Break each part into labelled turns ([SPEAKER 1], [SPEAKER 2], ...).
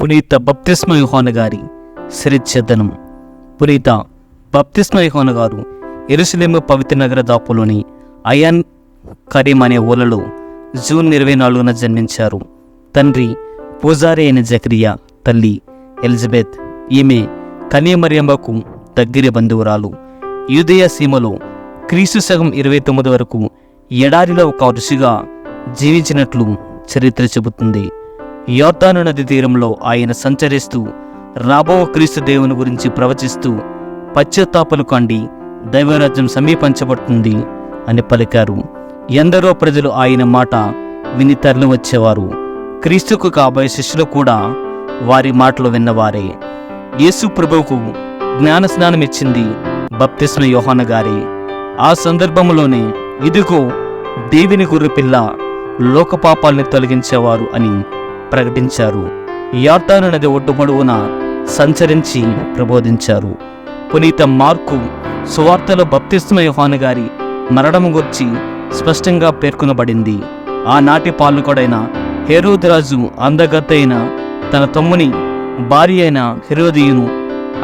[SPEAKER 1] పునీత బప్తిస్మ యుహోన గారి శిరిచ్ఛేదనం పునీత బప్తిస్మ యుహోన గారు ఎరుసలేము పవిత్ర నగర దాపులోని అయాన్ కరీం అనే ఊళ్ళలో జూన్ ఇరవై నాలుగున జన్మించారు. తండ్రి పూజారి అయిన జకరియా తల్లి ఎలిజబెత్. ఈమె కన్యమర్యమ్మకు దగ్గర బంధువురాలు. యూదయ సీమలో క్రీస్తు శకం ఇరవై తొమ్మిది వరకు ఎడారిలో ఒక ఋషిగా జీవించినట్లు చరిత్ర చెబుతుంది. యోర్దాను నది తీరంలో ఆయన సంచరిస్తూ రాబో క్రీస్తు దేవుని గురించి ప్రవచిస్తూ పశ్చాత్తాపలు కండి దైవరాజ్యం సమీపించబడుతుంది అని పలికారు. ఎందరో ప్రజలు ఆయన మాట విని తరలి వచ్చేవారు. క్రీస్తుకు కాబోయే శిష్యులు కూడా వారి మాటలు విన్నవారే. యేసు ప్రభువుకు జ్ఞాన స్నానం ఇచ్చింది బప్తిస్మ యోహాన గారి. ఆ సందర్భంలోనే ఇదిగో దేవిని గుర్రపిల్ల లోకపాపాల్ని తొలగించేవారు అని ప్రకటించారు. యార్తాను నది ఒడ్డుమడువున సంచరించి ప్రబోధించారు. పునీత మార్కు సువార్తలో బప్తిస్తున్న యుహాను గారి మరణం గురించి స్పష్టంగా పేర్కొనబడింది. ఆనాటి పాలకుడైన హేరోదరాజు అందగత్త అయిన తన తమ్ముని భార్య అయిన హెరోదియును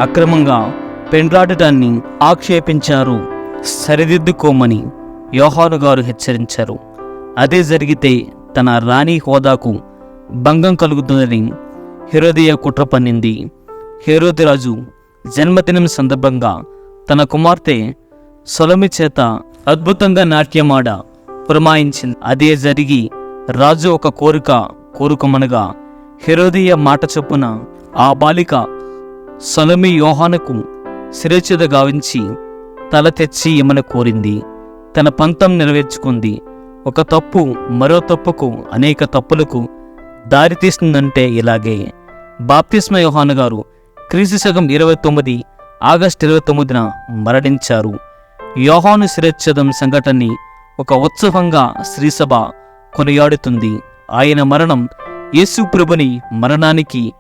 [SPEAKER 1] అక్రమంగా పెండ్లాడటాన్ని ఆక్షేపించారు. సరిదిద్దుకోమని యోహాను గారు హెచ్చరించారు. అదే జరిగితే తన రాణి హోదాకు భంగం కలుగుతుందని హెరోదియ కుట్ర పన్నింది. హేరోదిరాజు జన్మదినం సందర్భంగా తన కుమార్తె సొలమి చేత అద్భుతంగా నాట్యమాడ పురమాయించింది. అదే జరిగి రాజు ఒక కోరిక కోరుకోమనగా హెరోదియ మాట చొప్పున ఆ బాలిక సొలమి యోహానకు శిరచ్ఛేద గావించి తల తెచ్చి ఇమ్మని కోరింది. తన పంతం నెరవేర్చుకుంది. ఒక తప్పు మరో తప్పుకు అనేక తప్పులకు దారితీస్తుందంటే ఇలాగే. బాప్తిస్మ యోహాను గారు క్రీస్తు శకం ఇరవై తొమ్మిది ఆగస్టు ఇరవై తొమ్మిదిన మరణించారు. యోహాను శిరచ్ఛేదం సంఘటనని ఒక ఉత్సవంగా శ్రీసభ కొనియాడుతుంది. ఆయన మరణం యేసు ప్రభుని మరణానికి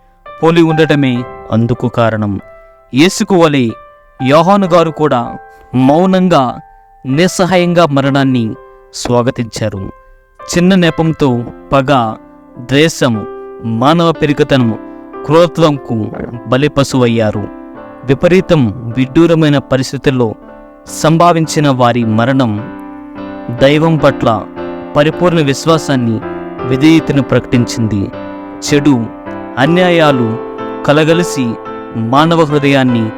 [SPEAKER 1] పోలి ఉండటమే అందుకు కారణం. యేసుకు వలె యోహాను గారు కూడా మౌనంగా నిస్సహాయంగా మరణాన్ని స్వాగతించారు. చిన్న నెపంతో పగ ద్వేషము మానవ పెరుగుతనం క్రోత్వంకు బలిపశువయ్యారు. విపరీతం విడ్డూరమైన పరిస్థితుల్లో సంభావించిన వారి మరణం దైవం పట్ల పరిపూర్ణ విశ్వాసాన్ని విధేయతను ప్రకటించింది. చెడు అన్యాయాలు కలగలిసి మానవ హృదయాన్ని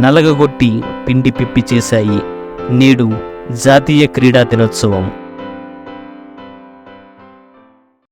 [SPEAKER 1] నలగగొట్టి పిండి పిప్పి చేశాయి. నేడు జాతీయ క్రీడా దినోత్సవం.